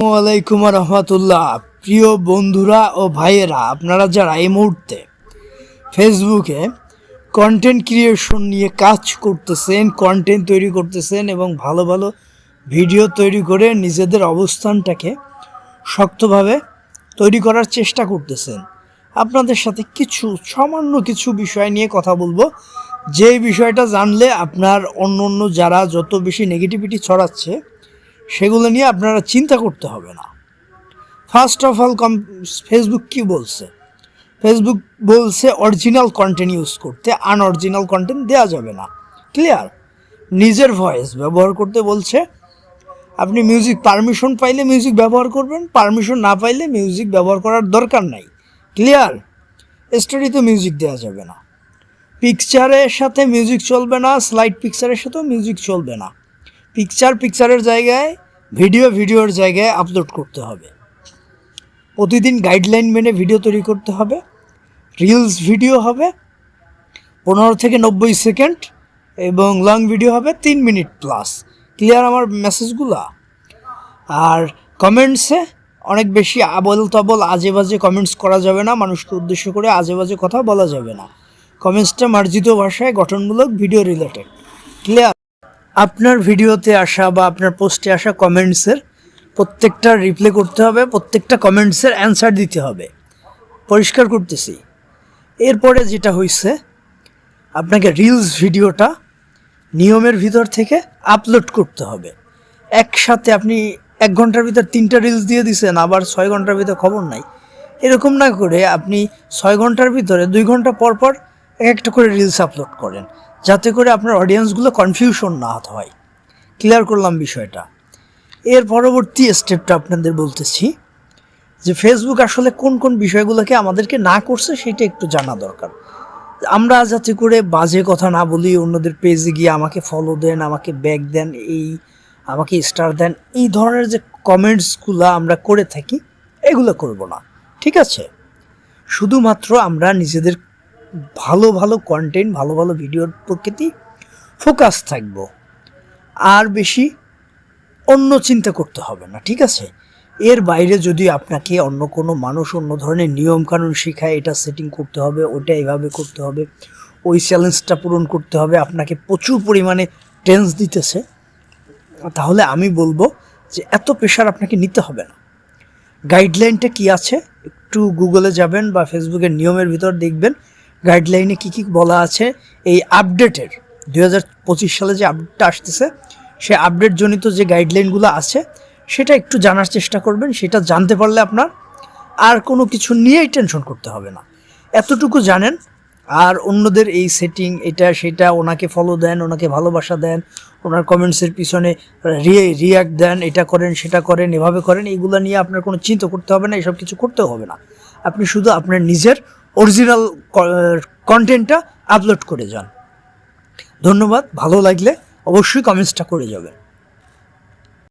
ওয়ালাইকুম রহমতুল্লাহ প্রিয় বন্ধুরা ও ভাইয়েরা, আপনারা যারা এই মুহূর্তে ফেসবুকে কন্টেন্ট ক্রিয়েশন নিয়ে কাজ করতেছেন কন্টেন্ট তৈরি করতেছেন এবং ভালো ভালো ভিডিও তৈরি করে নিজেদের অবস্থানটাকে শক্তভাবে তৈরি করার চেষ্টা করতেছেন, আপনাদের সাথে কিছু, সামান্য কিছু বিষয় নিয়ে কথা বলব। যে বিষয়টা জানলে আপনার অন্য অন্য যারা যত বেশি নেগেটিভিটি ছড়াচ্ছে সেগুলো নিয়ে আপনারা চিন্তা করতে হবে না। First of all com Facebook কী বলছে? ফেসবুক বলছে অরিজিনাল কন্টেন্ট ইউজ করতে আনঅরিজিনাল কন্টেন্ট দেওয়া যাবে না। ক্লিয়ার নিজের ভয়েস ব্যবহার করতে বলছে। আপনি মিউজিক পারমিশন পাইলে মিউজিক ব্যবহার করবেন পারমিশন না পাইলে মিউজিক ব্যবহার করার দরকার নাই। ক্লিয়ার স্টোরিতে মিউজিক দেওয়া যাবে না। পিকচারের সাথে মিউজিক চলবে না স্লাইড পিকচারের সাথেও মিউজিক চলবে না। পিকচার পিকচারের জায়গায় ভিডিও ভিডিওর জায়গায় আপলোড করতে হবে। প্রতিদিন গাইডলাইন মেনে ভিডিও তৈরি করতে হবে। রিলস ভিডিও হবে, পনেরো থেকে নব্বই সেকেন্ড এবং লং ভিডিও হবে তিন মিনিট প্লাস ক্লিয়ার আমার মেসেজগুলা আর কমেন্টসে অনেক বেশি আবল তাবল আজে বাজে কমেন্টস করা যাবে না, মানুষকে উদ্দেশ্য করে আজে বাজে কথা বলা যাবে না। কমেন্টসটা মার্জিত ভাষায় গঠনমূলক ভিডিও রিলেটেড ক্লিয়ার আপনার ভিডিওতে আসা বা আপনার পোস্টে আসা কমেন্টসের প্রত্যেকটা রিপ্লাই করতে হবে, প্রত্যেকটা কমেন্টসের অ্যান্সার দিতে হবে। পরিষ্কার করতেছি। এরপরে যেটা হয়েছে আপনাকে রিলস ভিডিওটা নিয়মের ভিতর থেকে আপলোড করতে হবে। একসাথে আপনি এক ঘণ্টার ভিতর তিনটা রিলস দিয়ে দিছেন, আবার ছয় ঘণ্টার ভিতর খবর নাই। এরকম না করে আপনি ছয় ঘণ্টার ভিতরে দুই ঘণ্টা পর পর একটা করে রিলস আপলোড করেন, যাতে করে আপনার অডিয়েন্সগুলো কনফিউশন না হয়। ক্লিয়ার করলাম বিষয়টা। এর পরবর্তী স্টেপটা আপনাদের বলতেছি, যে ফেসবুক আসলে কোন কোন বিষয়গুলোকে আমাদেরকে না করছে সেটা একটু জানা দরকার। আমরা যাতে করে বাজে কথা না বলি, অন্যদের পেজে গিয়ে আমাকে ফলো দেন, আমাকে ব্যাক দেন, এই, আমাকে স্টার দেন, এই ধরনের যে কমেন্টসগুলো আমরা করে থাকি, এগুলো করব না। ঠিক আছে? শুধুমাত্র আমরা নিজেদের ভালো ভালো কন্টেন্ট ভালো ভালো ভিডিওর প্রকৃতি ফোকাস থাকব। আর বেশি অন্য চিন্তা করতে হবে না, ঠিক আছে? এর বাইরে যদি আপনাকে অন্য কোনো মানুষ অন্য ধরনের নিয়মকানুন শেখায়, এটা সেটিং করতে হবে ওটা এইভাবে করতে হবে, ওই চ্যালেঞ্জটা পূরণ করতে হবে, আপনাকে প্রচুর পরিমাণে টেন্স দিতেছে, তাহলে আমি বলব যে এত প্রেশার আপনাকে নিতে হবে না। গাইডলাইনটা কি আছে? একটু গুগলে যাবেন বা ফেসবুকের নিয়মের ভিতর দেখবেন গাইডলাইনে কি কি বলা আছে, এই আপডেটের দুই হাজার পঁচিশ সালে যে আপডেটটা আসতেছে, সে আপডেট জনিত যে গাইডলাইনগুলো আছে, সেটা একটু জানার চেষ্টা করবেন, সেটা জানতে পারলে আপনার আর কোনো কিছু নিয়েই টেনশন করতে হবে না। এতটুকু জানেন, আর অন্যদের এই সেটিং এটা, সেটা, ওনাকে ফলো দেন, ওনাকে ভালোবাসা দেন, ওনার কমেন্টসের পিছনে রিয়াক্ট দেন, এটা করেন, সেটা করেন, এভাবে করেন, এগুলো নিয়ে আপনার কোনো চিন্তা করতে হবে না, এসব কিছু করতেও হবে না। আপনি শুধু আপনার নিজের অরিজিনাল কন্টেন্টটা আপলোড করে যান। ধন্যবাদ ভালো লাগলে অবশ্যই কমেন্টসটা করে যাবেন।